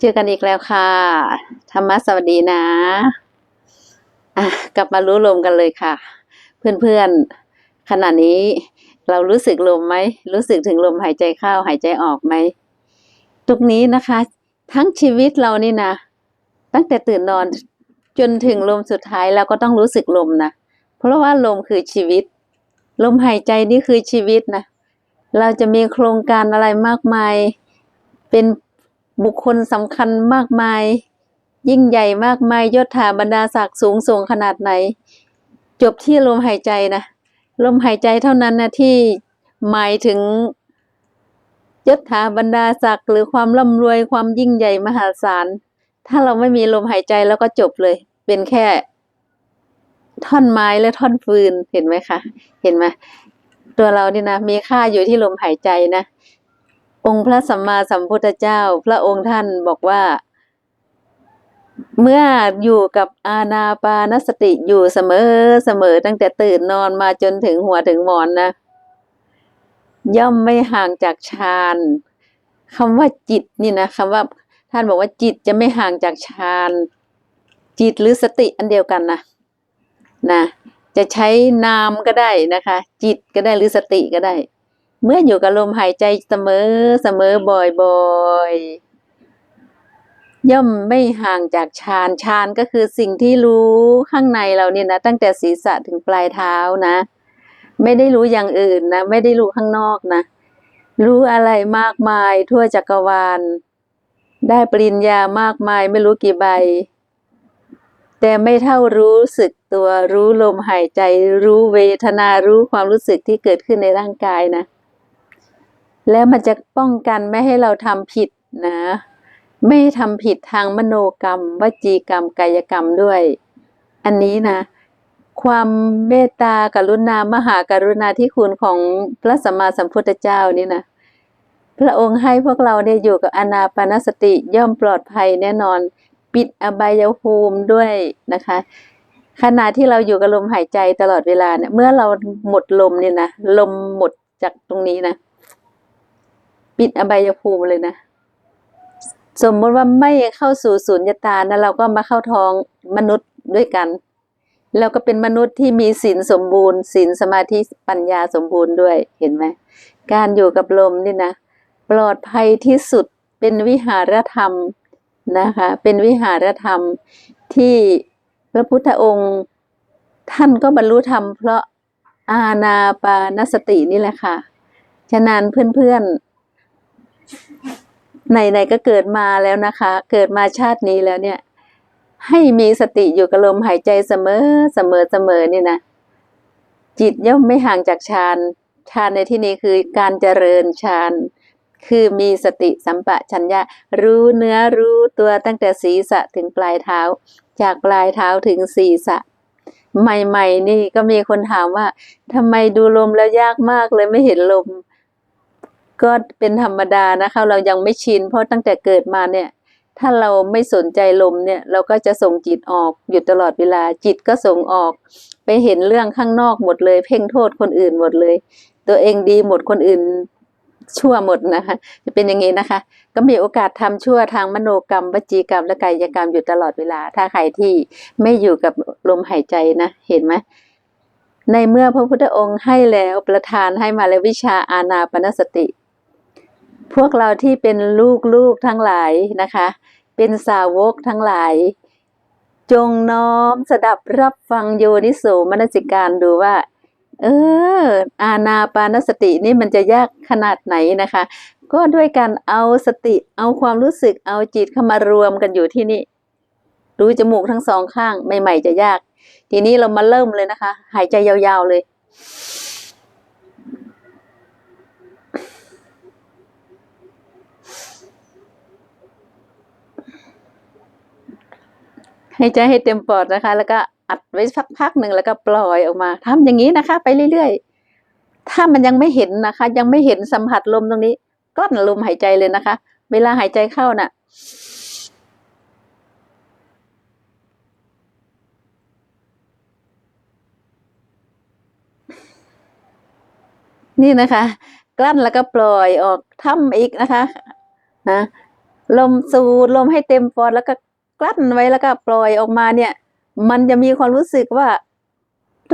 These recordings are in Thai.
เจอกันอีกแล้วค่ะ ธรรมะสวัสดีนะอะกลับมารู้ลมกันเลยค่ะ เพื่อนๆขณะนี้เรารู้สึกลมไหม รู้สึกถึงลมหายใจเข้าหายใจออกไหมตรงนี้นะคะ ทั้งชีวิตเรานี่นะ ตั้งแต่ตื่นนอนจนถึงลมสุดท้ายเราก็ต้องรู้สึกลมนะ เพราะว่าลมคือชีวิต ลมหายใจนี่คือชีวิตนะ เราจะมีโครงการอะไรมากมาย เป็น บุคคลสำคัญมากมาย ยิ่งใหญ่มากมายยศถาบรรดาศักดิ์สูงส่งขนาดไหน จบที่ลมหายใจนะลมหายใจเท่านั้นนะที่หมายถึงยศถาบรรดาศักดิ์หรือความร่ำรวยความยิ่งใหญ่มหาศาล ถ้าเราไม่มีลมหายใจแล้วก็จบเลย เป็นแค่ ท่อนไม้และท่อนฟืนเห็นไหมคะ เห็นไหมตัวเรานี่นะมีค่าอยู่ที่ลมหายใจนะ องค์พระสัมมาสัมพุทธเจ้า พระองค์ท่านบอกว่า เมื่ออยู่กับอาณาปานสติอยู่เสมอเสมอตั้งแต่ตื่นนอนมาจนถึงหัวถึงหมอนนะ ย่อมไม่ห่างจากฌานคำว่าจิตนี่นะคำว่า ท่านบอกว่าจิตจะไม่ห่างจากฌานจิตหรือสติอันเดียวกันนะนะ จะใช้นามก็ได้นะคะ จิตก็ได้หรือสติก็ได้ เมื่ออยู่กับลมหายใจเสมอเสมอบ่อยๆ ย่อมไม่ห่างจากฌานฌานก็คือสิ่งที่รู้ข้างในเราเนี่ยนะตั้งแต่ศีรษะถึงปลายเท้านะ ไม่ได้รู้อย่างอื่นนะ ไม่ได้รู้ข้างนอกนะ รู้อะไรมากมายทั่วจักรวาล ได้ปริญญามากมายไม่รู้กี่ใบ แต่ไม่เท่ารู้สึกตัวรู้ลมหายใจ รู้เวทนารู้ความรู้สึกที่เกิดขึ้นในร่างกายนะ แล้วมันจะป้องกันไม่ให้เราทำผิดนะ ไม่ทำผิดทางมโนกรรม วจีกรรม กายกรรมด้วย อันนี้นะ ความเมตตากรุณามหากรุณาธิคุณของพระสัมมาสัมพุทธเจ้านี่นะพระองค์ให้พวกเราเนี่ยอยู่กับอนาปานสติย่อมปลอดภัยแน่นอน ปิดอบายภูมิด้วยนะคะ ขณะที่เราอยู่กับลมหายใจตลอดเวลาเนี่ยเมื่อเราหมดลมเนี่ยนะลมหมดจากตรงนี้นะ ปิดอบายภูมิเลยนะ สมมติว่าไม่เข้าสู่สุญญตานะเราก็มาเข้าท้องมนุษย์ด้วยกันเราก็เป็นมนุษย์ที่มีศีลสมบูรณ์ศีลสมาธิปัญญาสมบูรณ์ด้วยเห็นไหมการอยู่กับลมนี่นะ ปลอดภัยที่สุดเป็นวิหารธรรมนะคะ เป็นวิหารธรรมที่พระพุทธองค์ ท่านก็บรรลุธรรมเพราะอาณาปานสตินี่แหละค่ะ ฉะนั้นเพื่อนๆ ไหนๆก็เกิดมาแล้วนะคะ เกิดมาชาตินี้แล้วเนี่ย ให้มีสติอยู่กับลมหายใจเสมอเสมอเสมอนี่นะ จิตย่อมไม่ห่างจากฌานฌานในที่นี้คือการเจริญฌานคือมีสติสัมปชัญญะ รู้เนื้อรู้ตัวตั้งแต่ศีรษะถึงปลายเท้า จากปลายเท้าถึงศีรษะ ใหม่ ๆ นี่ก็มีคนถามว่าทำไมดูลมแล้วยากมากเลยไม่เห็นลม ก็เป็นธรรมดานะคะ เรายังไม่ชิน เพราะตั้งแต่เกิดมาเนี่ย ถ้าเราไม่สนใจลมเนี่ย เราก็จะส่งจิตออกอยู่ตลอดเวลา จิตก็ส่งออก ไปเห็นเรื่องข้างนอกหมดเลย เพ่งโทษคนอื่นหมดเลย ตัวเองดีหมดคนอื่นชั่วหมดนะคะ จะเป็นอย่างนี้นะคะ ก็มีโอกาสทำชั่วทางมโนกรรมวจีกรรมและกายกรรมอยู่ตลอดเวลา ถ้าใครที่ไม่อยู่กับลมหายใจนะเห็นไหมในเมื่อพระพุทธองค์ให้แล้วประทานให้มาแล้ววิชาอาณาปณสติ พวกเราที่เป็นลูกๆทั้งหลายนะคะ เป็นสาวกทั้งหลาย จงน้อมสดับรับฟังโยนิโสมนสิการดูว่า เออ อาณาปานสตินี่มันจะยากขนาดไหนนะคะ ก็ด้วยการเอาสติเอาความรู้สึกเอาจิตเข้ามารวมกันอยู่ที่นี่ดูจมูกทั้งสองข้างใหม่ ๆ จะยาก ทีนี้เรามาเริ่มเลยนะคะ หายใจยาวๆเลย ใหายใจให้เต็มปอดนะคะ แล้วก็อัดไว้สักพักหนึ่งแล้วก็ปล่อยออกมาทำอย่างนี้นะคะ ไปเรื่อยๆ ถ้ามันยังไม่เห็นนะคะ ยังไม่เห็นสัมผัสลมตรงนี้กลั้นลมหายใจเลยนะคะ เวลาหายใจเข้าน่ะนี่นะคะ กลั้นแล้วก็ปล่อยออกทำอีกนะคะนะลมสูดลมให้เต็มปอดแล้วก็ กลั้นไว้แล้วก็ปล่อยออกมาเนี่ย มันจะมีความรู้สึกว่า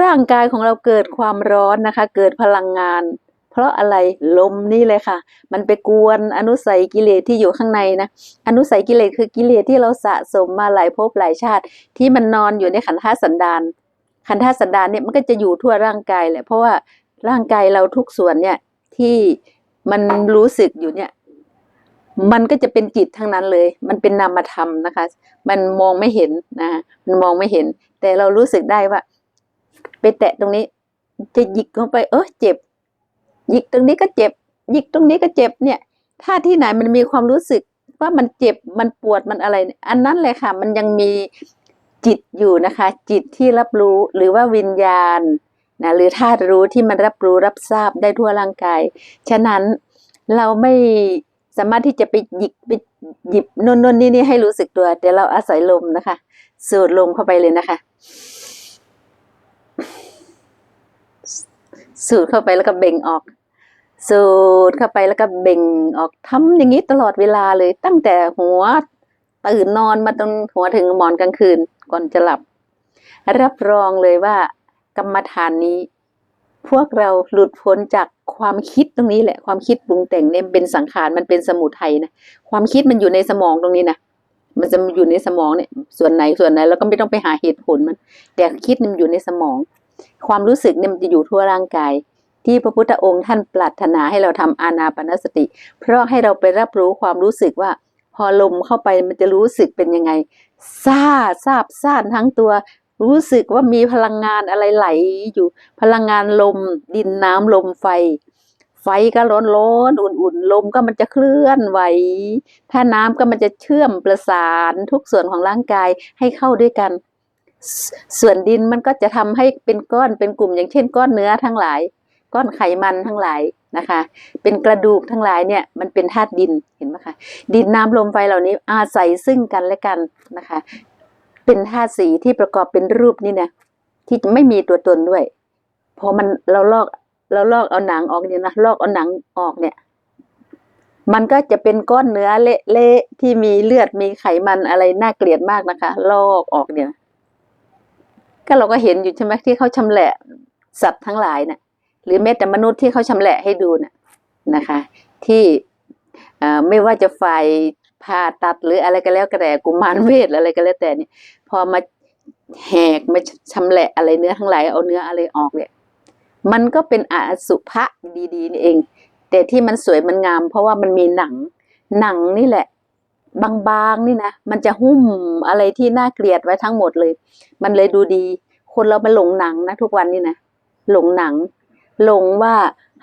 ร่างกายของเราเกิดความร้อนนะคะ เกิดพลังงาน เพราะอะไรลมนี่เลยค่ะ มันไปกวนอนุสัยกิเลสที่อยู่ข้างในนะอนุสัยกิเลสคือกิเลสที่เราสะสมมาหลายภพหลายชาติ ที่มันนอนอยู่ในขันธ์ธาสันดานขันธ์ธาสันดานเนี่ยมันก็จะอยู่ทั่วร่างกายแหละเพราะว่าร่างกายเราทุกส่วนเนี่ยที่มันรู้สึกอยู่เนี่ย มันก็จะเป็นจิตทั้งนั้นเลย มันเป็นนามธรรมนะคะ มันมองไม่เห็นนะมันมองไม่เห็น แต่เรารู้สึกได้ว่า ไปแตะตรงนี้ จะหยิกเข้าไป เออเจ็บ หยิกตรงนี้ก็เจ็บ หยิกตรงนี้ก็เจ็บเนี่ย ถ้าที่ไหนมันมีความรู้สึกว่ามันเจ็บ มันปวด มันอะไร อันนั้นเลยค่ะ มันยังมีจิตอยู่นะคะ จิตที่รับรู้ หรือว่าวิญญาณนะหรือธาตุรู้ที่มันรับรู้รับทราบได้ทั่วร่างกาย ฉะนั้นเราไม่ สามารถที่จะไปหยิกไปหยิบนนนนี่นี่ให้รู้สึกตัวแต่เราอาศัยลมนะคะ สูดลมเข้าไปเลยนะคะ สูดเข้าไปแล้วก็เบ่งออก สูดเข้าไปแล้วก็เบ่งออกทำอย่างนี้ตลอดเวลาเลย ตั้งแต่หัวตื่นนอนมาจนหัวถึงหมอนกลางคืนก่อนจะหลับ รับรองเลยว่ากรรมฐานนี้ พวกเราหลุดพ้นจากความคิดตรงนี้แหละ ความคิดปรุงแต่งเนี่ยเป็นสังขารมันเป็นสมุทัยนะความคิดมันอยู่ในสมองตรงนี้นะมันจะอยู่ในสมองเนี่ยส่วนไหนส่วนไหนเราก็ไม่ต้องไปหาเหตุผลมัน แต่คิดมันอยู่ในสมอง ความรู้สึกเนี่ยมันจะอยู่ทั่วร่างกาย ที่พระพุทธองค์ท่านปรารถนาให้เราทำอานาปนสติ เพราะให้เราไปรับรู้ความรู้สึกว่า พอลมเข้าไปมันจะรู้สึกเป็นยังไงซาซาบซ่านทั้งตัว รู้สึกว่ามีพลังงานอะไรไหลอยู่ พลังงานลม ดินน้ำลมไฟ ไฟก็ร้อนร้อนอุ่นๆ ลมก็มันจะเคลื่อนไหว ถ้าน้ำก็มันจะเชื่อมประสานทุกส่วนของร่างกายให้เข้าด้วยกันสส่วนดินมันก็จะทำให้เป็นก้อนเป็นกลุ่มอย่างเช่น ก้อนเนื้อทั้งหลาย ก้อนไขมันทั้งหลายนะคะ เป็นกระดูกทั้งหลายเนี่ยมันเป็นธาตุดินเห็นไหมคะดินน้ำลมไฟเหล่านี้อาศัยซึ่งกันและกันนะคะ เป็นธาตุสีที่ประกอบเป็นรูปนี่นะที่ไม่มีตัวตนด้วย พอมันเราลอกเราลอกเอาหนังออกเนี่ยนะลอกเอาหนังออกเนี่ย มันก็จะเป็นก้อนเนื้อเละๆที่มีเลือดมีไขมันอะไรน่าเกลียดมากนะคะ ลอกออกเนี่ย ก็เราก็เห็นอยู่ใช่ไหมที่เขาชำแหละสัตว์ทั้งหลายเนะ่ะ หรือแม้แต่มนุษย์ที่เขาชำแหละให้ดูน่ะนะคะ ที่ไม่ว่าจะฝ่ายผ่าตัดหรืออะไรก็แล้วก็แต่กุมารเวทออะไรก็แล้วแต่เนี่ย พอมาแหกมาชำแหละอะไรเนื้อทั้งหลายเอาเนื้ออะไรออกเนี่ย มันก็เป็นอสุภะดีๆนี่เอง แต่ที่มันสวยมันงาม เพราะว่ามันมีหนัง หนังนี่แหละ บางๆนี่นะมันจะหุ้มอะไรที่น่าเกลียดไว้ทั้งหมดเลย มันเลยดูดี คนเรามาหลงหนังนะทุกวันนี่นะหลงหนัง หลงว่า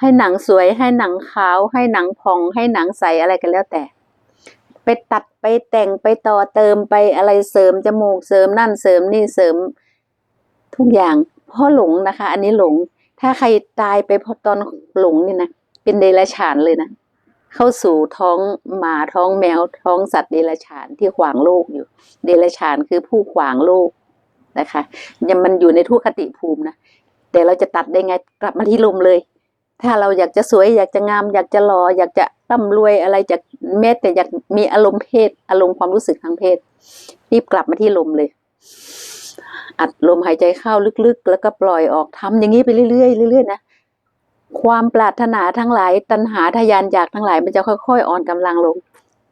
ให้หนังสวยให้หนังขาว ให้หนังพอง ให้หนังใสอะไรกันแล้วแต่ ไปตัดไปแต่งไปต่อเติมไปอะไรเสริมจมูกเสริมนั่นเสริมนี่เสริม ทุกอย่างเพราะหลงนะคะ อันนี้หลง ถ้าใครตายไปพราะตอนหลงนี่นะเป็นเดรัจฉานเลยนะเข้าสู่ท้องหมาท้องแมวท้องสัตว์เดรัจฉานที่ขวางโลกอยู่ เดรัจฉานคือผู้ขวางโลกนะคะยังมันอยู่ในทุกขติภูมินะแต่เราจะตัดได้ไงกลับมาที่ลมเลย ถ้าเราอยากจะสวยอยากจะงาม อยากจะหล่ออยากจะร่ำรวยอะไรจากแม้แต่อยากมีอารมณ์เพศ อารมณ์ความรู้สึกทางเพศ รีบกลับมาที่ลมเลย อัดลมหายใจเข้าลึกๆ แล้วก็ปล่อยออกทำอย่างนี้ไปเรื่อยๆเรื่อยๆนะความปรารถนาทั้งหลาย ตัณหาทะยานอยากทั้งหลาย มันจะค่อยๆ อ่อนกำลังลง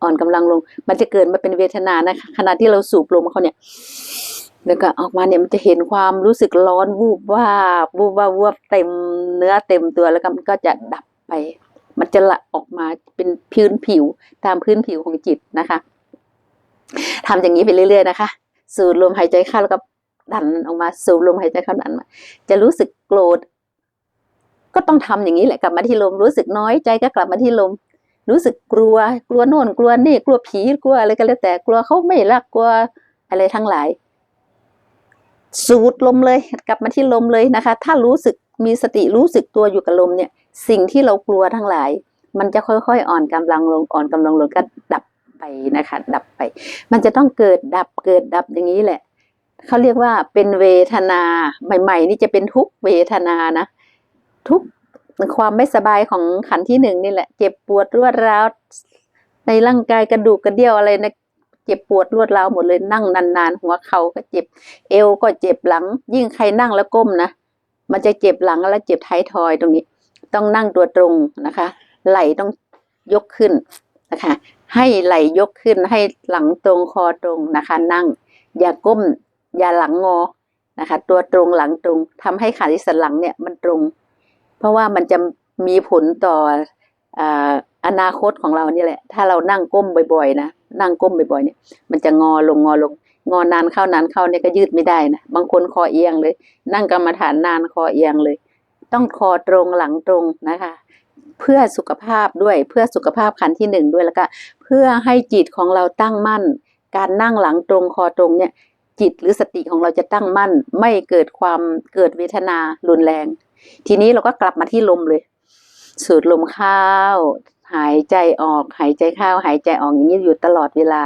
อ่อนกำลังลง มันจะเกิดมาเป็นเวทนานะคะขณะที่เราสูบลมเขาเนี่ย แล้วก็ออกมาเนี่ยมันจะเห็นความรู้สึกร้อนวูบว่าบวูบว่าบวูบเต็มเนื้อเต็มตัวแล้วก็มันก็จะดับไป มันจะละออกมาเป็นพื้นผิวตามพื้นผิวของจิตนะคะทำอย่างนี้ไปเรื่อย ๆ นะคะ สูดลมหายใจเข้าแล้วก็ดันออกมาสูดลมหายใจเข้าดันมาจะรู้สึกโกรธก็ต้องทำอย่างนี้แหละกลับมาที่ลมรู้สึกน้อยใจก็กลับมาที่ลม รู้สึกกลัว กลัวโน่นกลัวนี่กลัวผีกลัวอะไรก็แล้วแต่กลัวเขาไม่รักกลัวอะไรทั้งหลาย สูดลมเลยกลับมาที่ลมเลยนะคะ ถ้ารู้สึกมีสติรู้สึกตัวอยู่กับลมเนี่ย สิ่งที่เรากลัวทั้งหลาย มันจะค่อยๆ อ่อนกำลังลงอ่อนกำลังลงก็ดับไปนะคะ ดับไป มันจะต้องเกิดดับเกิดดับอย่างนี้แหละเขาเรียกว่าเป็นเวทนาใหม่ ๆ นี่จะเป็นทุกเวทนานะ ทุกความไม่สบายของขันที่หนึ่งนี่แหละ เจ็บปวดรวดร้าวในร่างกายกระดูกกระเดี่ยวอะไรนะ เจ็บปวดรวดร้าวหมดเลยนั่งนานๆ หัวเข่าก็เจ็บ เอวก็เจ็บหลัง ยิ่งใครนั่งแล้วก้มนะมันจะเจ็บหลังแล้วเจ็บท้ายทอยตรงนี้ ต้องนั่งตัวตรงนะคะ ไหล่ต้องยกขึ้นนะคะ ให้ไหล่ยกขึ้นให้หลังตรงคอตรงนะคะ นั่ง อย่าก้ม อย่าหลังงอนะคะ ตัวตรงหลังตรงทำให้ขาที่สันหลังเนี่ยมันตรง เพราะว่ามันจะมีผลต่อออนาคตของเรานี่แหละ ถ้าเรานั่งก้มบ่อย ๆ นะ นั่งก้มบ่อยๆเนี่ย มันจะงอลงงอลง งอนานเข้านานเข้าเนี่ยก็ยืดไม่ได้นะ บางคนคอเอียงเลย นั่งกรรมฐานนานคอเอียงเลย ต้องคอตรงหลังตรงนะคะ เพื่อสุขภาพด้วย เพื่อสุขภาพขันที่หนึ่งด้วยแล้วก็เพื่อให้จิตของเราตั้งมั่น การนั่งหลังตรงคอตรงเนี่ยจิตหรือสติของเราจะตั้งมั่น ไม่เกิดความเกิดเวทนารุนแรง ทีนี้เราก็กลับมาที่ลมเลย สูดลมเข้า หายใจออก หายใจเข้าหายใจออกอย่างนี้อยู่ตลอดเวลา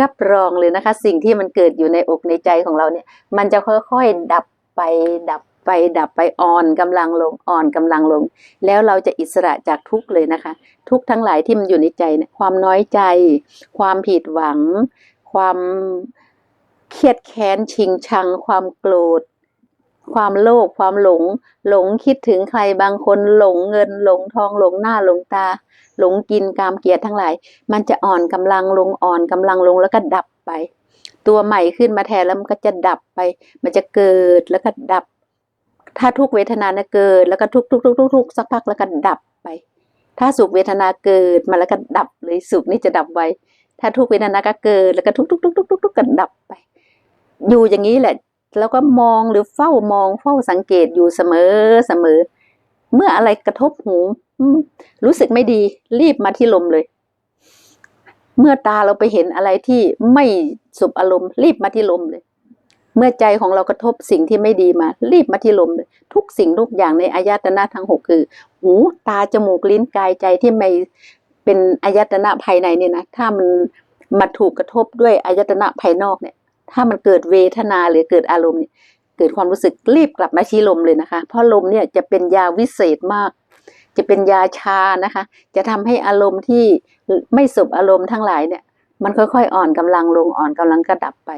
รับรองเลยนะคะ สิ่งที่มันเกิดอยู่ในอกในใจของเราเนี่ย มันจะค่อยๆดับไปดับไปดับไปอ่อนกำลังลงอ่อนกำลังลง แล้วเราจะอิสระจากทุกเลยนะคะ ทุกทั้งหลายที่มันอยู่ในใจเนี่ยความน้อยใจ ความผิดหวัง ความเครียดแค้นชิงชัง ความโกรธ ความโลภความหลง หลงคิดถึงใครบางคนหลงเงินหลงทองหลงหน้าหลงตา หลงกินกามเกียรติทั้งหลาย มันจะอ่อนกำลังลงอ่อนกำลังลงแล้วก็ดับไป ตัวใหม่ขึ้นมาแทนแล้วมันก็จะดับไป มันจะเกิดแล้วก็ดับ ถ้าทุกเวทนานะเกิด แล้วก็ทุกทุกทุกทุกทุกสักพักแล้วก็ดับไป ถ้าสุขเวทนาเกิดมาแล้วก็ดับเลยสุขนี่จะดับไวถ้าทุกเวทนาก็เกิดแล้วก็ทุกทุกทุกทุกทุกทุกก็ดับไป อยู่อย่างนี้แหละ แล้วก็มองหรือเฝ้ามองเฝ้าสังเกตอยู่เสมอเสมอ เมื่ออะไรกระทบหูรู้สึกไม่ดีรีบมาที่ลมเลย เมื่อตาเราไปเห็นอะไรที่ไม่สุบอารมณ์ รีบมาที่ลมเลย เมื่อใจของเรากระทบสิ่งที่ไม่ดีมา รีบมาที่ลมเลย ทุกสิ่งทุกอย่างในอายตนะทั้งหกคือ หูตาจมูกลิ้นกายใจที่ไม่เป็นอายตนะภายในเนี่ยนะถ้ามันมาถูกกระทบด้วยอายตนะภายนอกเนี่ย ถ้ามันเกิดเวทนาหรือเกิดอารมณ์เนี่ยเกิดความรู้สึกรีบกลับมาที่ลมเลยนะคะ เพราะลมเนี่ยจะเป็นยาวิเศษมาก จะเป็นยาชานะคะ จะทำให้อารมณ์ที่ไม่สุบอารมณ์ทั้งหลายเนี่ย มันค่อยๆอ่อนกำลังลงอ่อนกำลังกระดับไป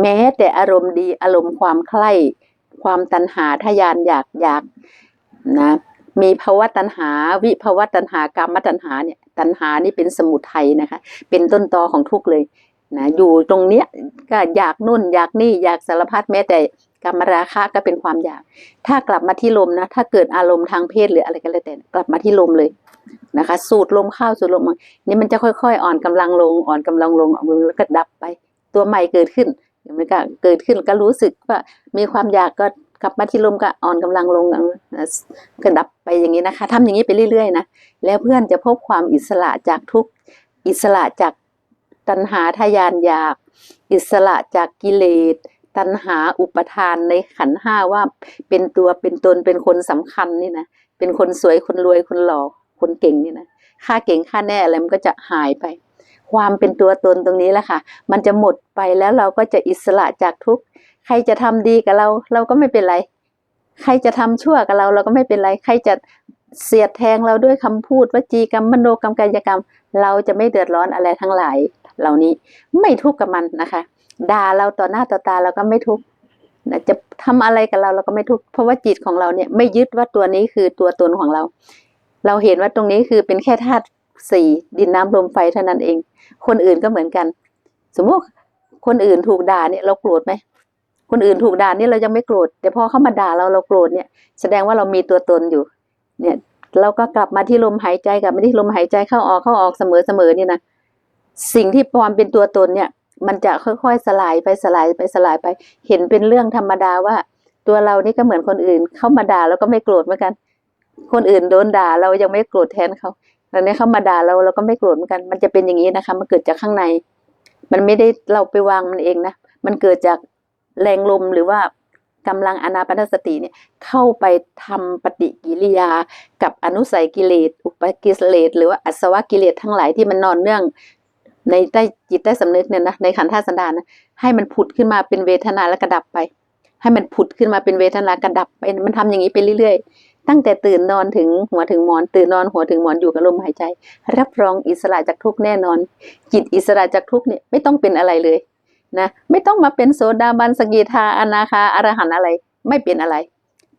แม้แต่อารมณ์ดีอารมณ์ความใคร่ความตัณหาทะยานอยากอยากนะมีภาวะตัณหา วิภาวะตัณหากรรมตัณหาเนี่ยตัณหานี่เป็นสมุทัยนะคะ เป็นต้นตอของทุกข์เลย นะอยู่ตรงเนี้ยก็อยากนู่นอยากนี่อยากสารพัดแม้แต่กรรมราคะก็เป็นความอยาก ถ้ากลับมาที่ลมนะ ถ้าเกิดอารมณ์ทางเพศหรืออะไรก็แล้วแต่กลับมาที่ลมเลยนะคะ สูดลมเข้าสูดลมออกนี่มันจะค่อย ๆ อ่อนกำลังลงอ่อนกำลังลงอ่อนกำลังลงแล้วก็ดับไป ตัวใหม่เกิดขึ้นมันก็เกิดขึ้นก็รู้สึกว่ามีความอยากก็กลับมาที่ลมก็อ่อนกำลังลงก็ดับไปอย่างนี้นะคะทำอย่างนี้ไปเรื่อยๆนะแล้วเพื่อนจะพบความอิสระจากทุกอิสระจาก ตัณหาทยานอยาก อิสระจากกิเลส ตัณหาอุปทานในขันห้าว่าเป็นตัวเป็นตนเป็นคนสำคัญนี่นะ เป็นคนสวยคนรวยคนหล่อคนเก่งนี่นะ ค่าเก่งค่าแน่อะไรมันก็จะหายไป ความเป็นตัวตนตรงนี้แหละค่ะ มันจะหมดไปแล้วเราก็จะอิสระจากทุกข์ ใครจะทำดีกับเรา เราก็ไม่เป็นไร ใครจะทำชั่วกับเราเราก็ไม่เป็นไร ใครจะเสียดแทงเราด้วยคำพูดวจีกรรมมโนกรรมกายกรรม เราจะไม่เดือดร้อนอะไรทั้งหลาย เหล่านี้ไม่ทุกข์กับมันนะคะด่าเราต่อหน้าต่อตาเราก็ไม่ทุกข์จะทำอะไรกับเราเราก็ไม่ทุกข์เพราะว่าจิตของเราเนี่ยไม่ยึดว่าตัวนี้คือตัวตนของเรา เราเห็นว่าตรงนี้คือเป็นแค่ธาตุสี่ดินน้ำลมไฟเท่านั้นเอง คนอื่นก็เหมือนกัน สมมติคนอื่นถูกด่าเนี่ยเราโกรธไหมคนอื่นถูกด่าเนี่ยเรายังไม่โกรธแต่พอเขามาด่าเราเราโกรธเนี่ยแสดงว่าเรามีตัวตนอยู่ เนี่ยเราก็กลับมาที่ลมหายใจกลับมาที่ลมหายใจเข้าออกเข้าออกเสมอเสมอนี่นะ สิ่งที่ปลอมเป็นตัวตนเนี่ย มันจะค่อยๆสลายไปสลายไปสลายไป เห็นเป็นเรื่องธรรมดาว่า ตัวเรานี่ก็เหมือนคนอื่น เข้ามาด่าเราก็ไม่โกรธเหมือนกัน คนอื่นโดนด่าเรายังไม่โกรธแทนเขาตอนนี้เข้ามาด่าเราเราก็ไม่โกรธเหมือนกัน มันจะเป็นอย่างนี้นะคะ มันเกิดจากข้างใน มันไม่ได้เราไปวางมันเองนะ มันเกิดจากแรงลมหรือว่ากำลังอนาปนสติเนี่ยเข้าไปทำปฏิกิริยากับอนุสัยกิเลส อุปกิเลส หรือว่าอัศวกิเลสทั้งหลายที่มันนอนเนื่อง ในใต้จิตใต้สำนึกเนี่ยนะในขันธ์ธาตุสันดานนะให้มันผุดขึ้นมาเป็นเวทนาแล้วกระดับไป ให้มันผุดขึ้นมาเป็นเวทนากระดับไปมันทำอย่างนี้ไปเรื่อยๆ ตั้งแต่ตื่นนอนถึงหัวถึงหมอน ตื่นนอนหัวถึงหมอนอยู่กับลมหายใจ รับรองอิสระจากทุกแน่นอน จิตอิสระจากทุกเนี่ยไม่ต้องเป็นอะไรเลยนะไม่ต้องมาเป็นโสดาบันสกิทาอนาคาอรหันอะไร ไม่เป็นอะไร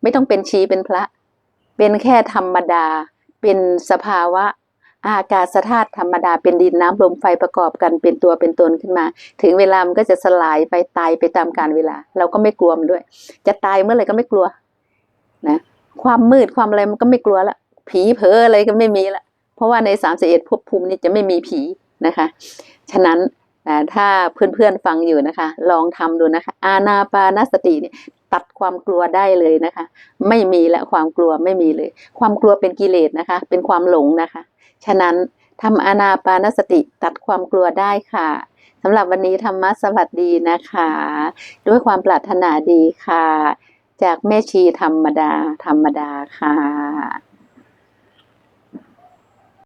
ไม่ต้องเป็นชีเป็นพระ เป็นแค่ธรรมดา เป็นสภาวะ อากาศธาตุธรรมดาเป็นดินน้ำลมไฟประกอบกันเป็นตัวเป็นตนขึ้นมา ถึงเวลามันก็จะสลายไปตายไปตามกาลเวลา เราก็ไม่กลัวมันด้วย จะตายเมื่อไหร่ก็ไม่กลัวนะความมืดความอะไรมันก็ไม่กลัวละผีเผลออะไรก็ไม่มีละเพราะว่าในสามสิบเอ็ดภพภูมินี้จะไม่มีผีนะคะ ฉะนั้นอ่ถ้าเพื่อนๆฟังอยู่นะคะ ลองทำดูนะคะ อาณาปานสติเนี่ยตัดความกลัวได้เลยนะคะ ไม่มีละความกลัวไม่มีเลย ความกลัวเป็นกิเลสนะคะ เป็นความหลงนะคะ ฉะนั้นทำอานาปานสติตัดความกลัวได้ค่ะสำหรับวันนี้ธรรมะสวัสดีนะคะ ด้วยความปรารถนาดีค่ะ จากแม่ชีธรรมดา ธรรมดาค่ะ